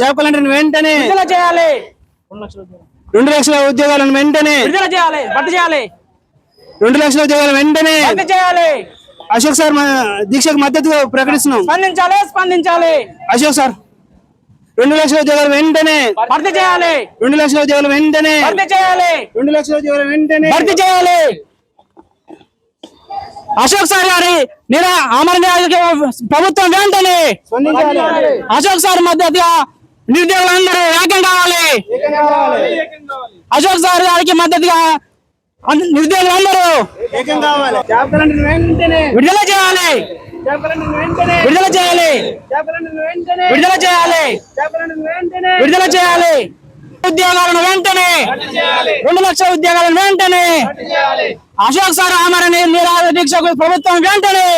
Job వెంటనే చేయాలి. రెండు లక్షల ఉద్యోగాలను వెంటనే విడుదల చేయాలి. రెండు లక్షల ఉద్యోగాలు వెంటనే చేయాలి. అశోక్ సార్ దీక్షకు మద్దతు ప్రకటిస్తున్నాం. స్పందించాలి స్పందించాలి. అశోక్ సార్ రెండు లక్షల ఉద్యోగాలు వెంటనే భర్తీ చేయాలి. రెండు లక్షల ఉద్యోగాలు వెంటనే భర్తీ చేయాలి. రెండు లక్షల ఉద్యోగాలు వెంటనే భర్తీ చేయాలి. అశోక్ సార్ గారి నిరా అమర ప్రభుత్వం వెంటనే. అశోక్ సార్ మద్దతుగా నిరుద్యోగులందరూ ఏకం కావాలి. అశోక్ సార్ గారికి మద్దతుగా నిరుద్యోగులందరూ విడుదల చేయాలి. విడుదల చేయాలి. విడుదల చేయాలి. విడుదల చేయాలి. ఉద్యోగాలను వెంటనే. రెండు లక్షల ఉద్యోగాలను వెంటనే. అశోక్ సార్ ఆమరణ నిరాహార దీక్షకు ప్రభుత్వం వెంటనే.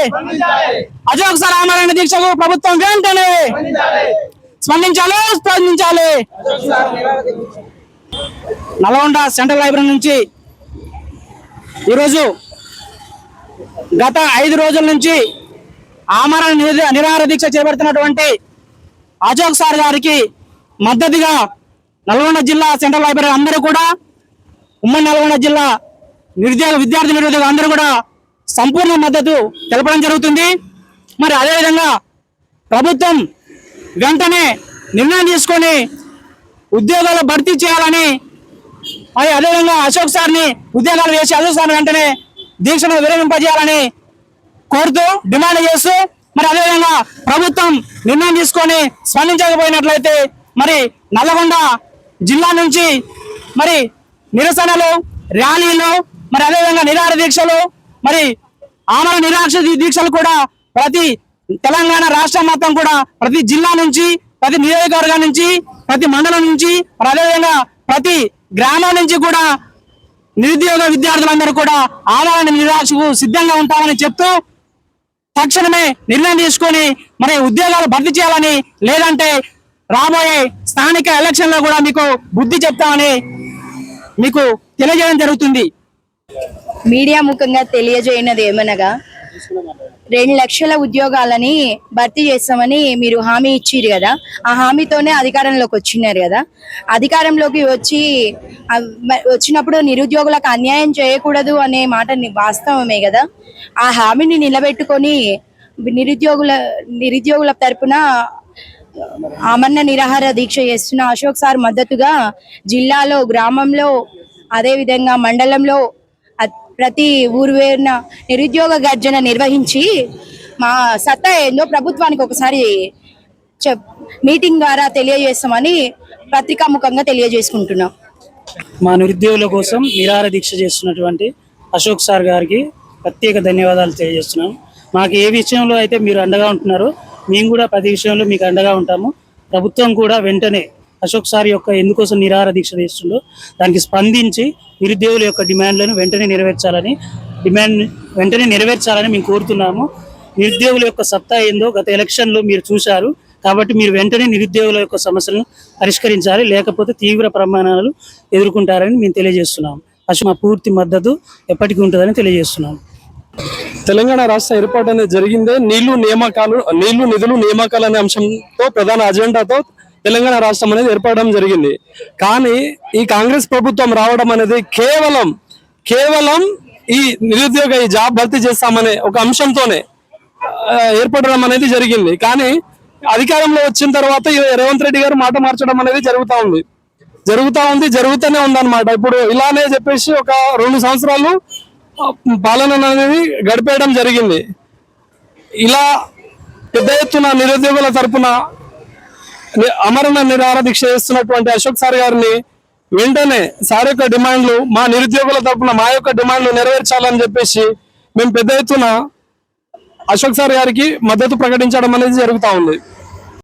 అశోక్ సార్ ఆమరణ దీక్షకు ప్రభుత్వం వెంటనే. స్పందించాలి స్పందించాలి. నల్గొండ సెంట్రల్ లైబ్రరీ నుంచి ఈరోజు గత ఐదు రోజుల నుంచి ఆమరణ నిరాహార దీక్ష చేపడుతున్నటువంటి అశోక్ సార్ గారికి మద్దతుగా నల్గొండ జిల్లా సెంట్రల్ లైబ్రరీ అందరూ కూడా ఉమ్మడి నల్గొండ జిల్లా నిరుద్యోగ విద్యార్థి నిరుద్యోగ అందరూ కూడా సంపూర్ణ మద్దతు తెలపడం జరుగుతుంది. మరి అదేవిధంగా ప్రభుత్వం వెంటనే నిర్ణయం తీసుకొని ఉద్యోగాలు భర్తీ చేయాలని మరి అదేవిధంగా అశోక్ సార్ని ఉద్యోగాలు వేసి అశోక్ సార్ వెంటనే దీక్షను విరమింపజేయాలని కోరుతూ డిమాండ్ చేస్తూ మరి అదేవిధంగా ప్రభుత్వం నిర్ణయం తీసుకొని స్పందించకపోయినట్లయితే మరి నల్లగొండ జిల్లా నుంచి మరి నిరసనలు ర్యాలీలు మరి అదేవిధంగా నిరాహార దీక్షలు మరి ఆమర నిరాక్ష దీక్షలు కూడా ప్రతి తెలంగాణ రాష్ట్రం మొత్తం కూడా ప్రతి జిల్లా నుంచి ప్రతి నియోజకవర్గం నుంచి ప్రతి మండలం నుంచి అదేవిధంగా ప్రతి గ్రామం నుంచి కూడా నిరుద్యోగ విద్యార్థులందరూ కూడా ఆదాయ నిరాశకు సిద్ధంగా ఉంటామని చెప్తూ తక్షణమే నిర్ణయం తీసుకొని మరి ఉద్యోగాలు భర్తీ చేయాలని లేదంటే రాబోయే స్థానిక ఎలక్షన్లో కూడా మీకు బుద్ధి చెప్తామని మీకు తెలియజేయడం జరుగుతుంది. మీడియా ముఖంగా తెలియజేయనది ఏమనగా రెండు లక్షల ఉద్యోగాలని భర్తీ చేస్తామని మీరు హామీ ఇచ్చిరు కదా. ఆ హామీతోనే అధికారంలోకి వచ్చినారు కదా. అధికారంలోకి వచ్చి వచ్చినప్పుడు నిరుద్యోగులకు అన్యాయం చేయకూడదు అనే మాట వాస్తవమే కదా. ఆ హామీని నిలబెట్టుకొని నిరుద్యోగుల నిరుద్యోగుల తరపున ఆమరణ నిరాహార దీక్ష చేస్తున్న అశోక్ సార్ మద్దతుగా జిల్లాలో గ్రామంలో అదేవిధంగా మండలంలో ప్రతి ఊరు వేరున నిరుద్యోగ గర్జన నిర్వహించి మా సత్తా ఏందో ప్రభుత్వానికి ఒకసారి చెప్ మీటింగ్ ద్వారా తెలియజేస్తామని పత్రికాముఖంగా తెలియజేసుకుంటున్నాం. మా నిరుద్యోగుల కోసం నిరార దీక్ష చేస్తున్నటువంటి అశోక్ సార్ గారికి ప్రత్యేక ధన్యవాదాలు తెలియజేస్తున్నాం. మాకు ఏ విషయంలో అయితే మీరు అండగా ఉంటున్నారో మేము కూడా ప్రతి విషయంలో మీకు అండగా ఉంటాము. ప్రభుత్వం కూడా వెంటనే అశోక్ సార్ యొక్క ఎందుకోసం నిరాహార దీక్ష చేస్తుండో దానికి స్పందించి నిరుద్యోగుల యొక్క డిమాండ్లను వెంటనే నెరవేర్చాలని డిమాండ్ వెంటనే నెరవేర్చాలని మేము కోరుతున్నాము. నిరుద్యోగుల యొక్క సత్తా ఏందో గత ఎలక్షన్లో మీరు చూశారు. కాబట్టి మీరు వెంటనే నిరుద్యోగుల యొక్క సమస్యలను పరిష్కరించాలి లేకపోతే తీవ్ర ప్రమాణాలు ఎదుర్కొంటారని మేము తెలియజేస్తున్నాం. అసలు మా పూర్తి మద్దతు ఎప్పటికీ ఉంటుందని తెలియజేస్తున్నాం. తెలంగాణ రాష్ట్ర ఏర్పాటు అనేది జరిగిందే నీళ్ళు నియామకాలు నీళ్ళు నిధులు నియామకాలు అనే అంశంతో ప్రధాన అజెండాతో తెలంగాణ రాష్ట్రం అనేది ఏర్పడడం జరిగింది. కానీ ఈ కాంగ్రెస్ ప్రభుత్వం రావడం అనేది కేవలం కేవలం ఈ నిరుద్యోగ ఈ జాబ్ భర్తీ చేస్తామనే ఒక అంశంతోనే ఏర్పడడం అనేది జరిగింది. కానీ అధికారంలో వచ్చిన తర్వాత ఈ రేవంత్ రెడ్డి గారు మాట మార్చడం అనేది జరుగుతూ ఉంది. జరుగుతూ ఉంది జరుగుతూనే ఉందన్నమాట. ఇప్పుడు ఇలానే చెప్పేసి ఒక రెండు సంవత్సరాలు పాలన అనేది గడిపేయడం జరిగింది. ఇలా పెద్ద ఎత్తున నిరుద్యోగుల తరపున అమరణ నిరాహార దీక్ష చేస్తున్నటువంటి అశోక్ సార్ గారిని వెంటనే సార్ యొక్క డిమాండ్లు మా నిరుద్యోగుల తరపున మా యొక్క డిమాండ్లు నెరవేర్చాలని చెప్పేసి మేము పెద్ద ఎత్తున అశోక్ సార్ గారికి మద్దతు ప్రకటించడం అనేది జరుగుతూ ఉంది.